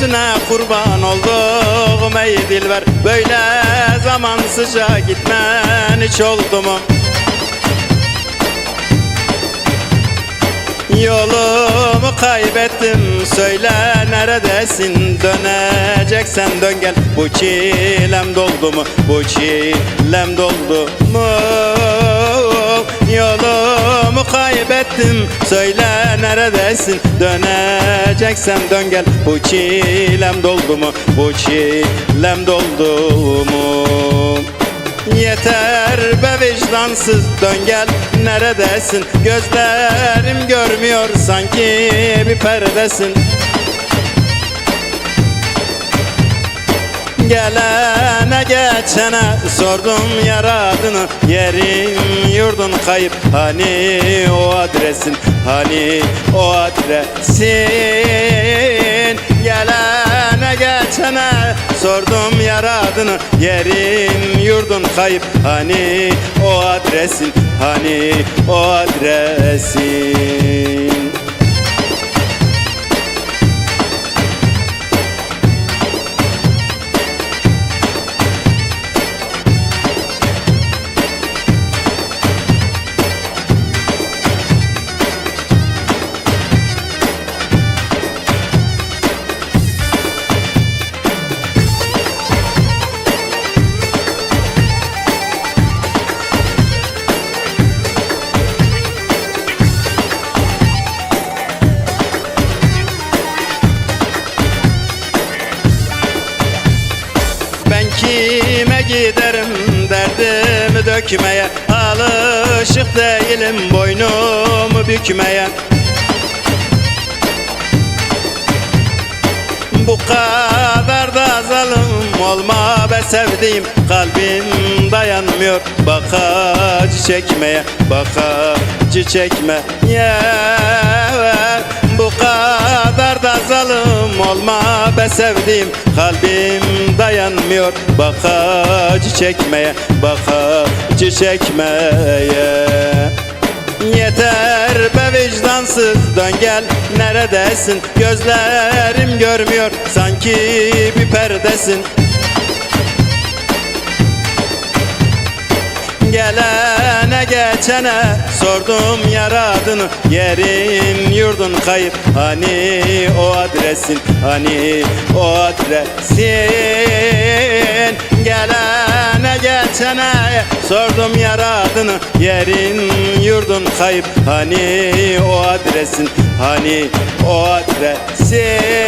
Gözüne kurban oldum ey dilber. Böyle zamansızca gitmen hiç oldu mu? Yolumu kaybettim söyle neredesin? Döneceksen dön gel. Bu çilem doldu mu? Bu çilem doldu mu? Yolumu kaybettim söyle neredesin? Döneceksen dön gel. Bu çilem doldu mu? Bu çilem doldu mu? Yeter be vicdansız. Dön gel. Neredesin? Gözlerim görmüyor. Sanki bir perdesin. Gelene geçene sordum yaradını Yerin yurdun kayıp. Hani o adresin Hani o adresin? Gelene geçene sordum yaradını Yerin yurdun kayıp. Hani o adresin Hani o adresin dökmeye Alışık değilim boynumu bükmeye. Bu kadar da zalim olma be sevdiğim Kalbim dayanmıyor. Bak acı çekmeye Bak acı çekmeye Bu kadar da zalim olma be sevdiğim Kalbim dayanmıyor. Bak acı çekmeye Bak acı çekmeye. Yeter be vicdansız dön gel neredesin? Gözlerim görmüyor sanki bir perdesin. Gelene geçene sordum yaradını Yerin yurdun kayıp. Hani o adresin Hani o adresin? Gelene geçene sordum yaradını. Yerin yurdun kayıp. Hani o adresin? Hani o adresin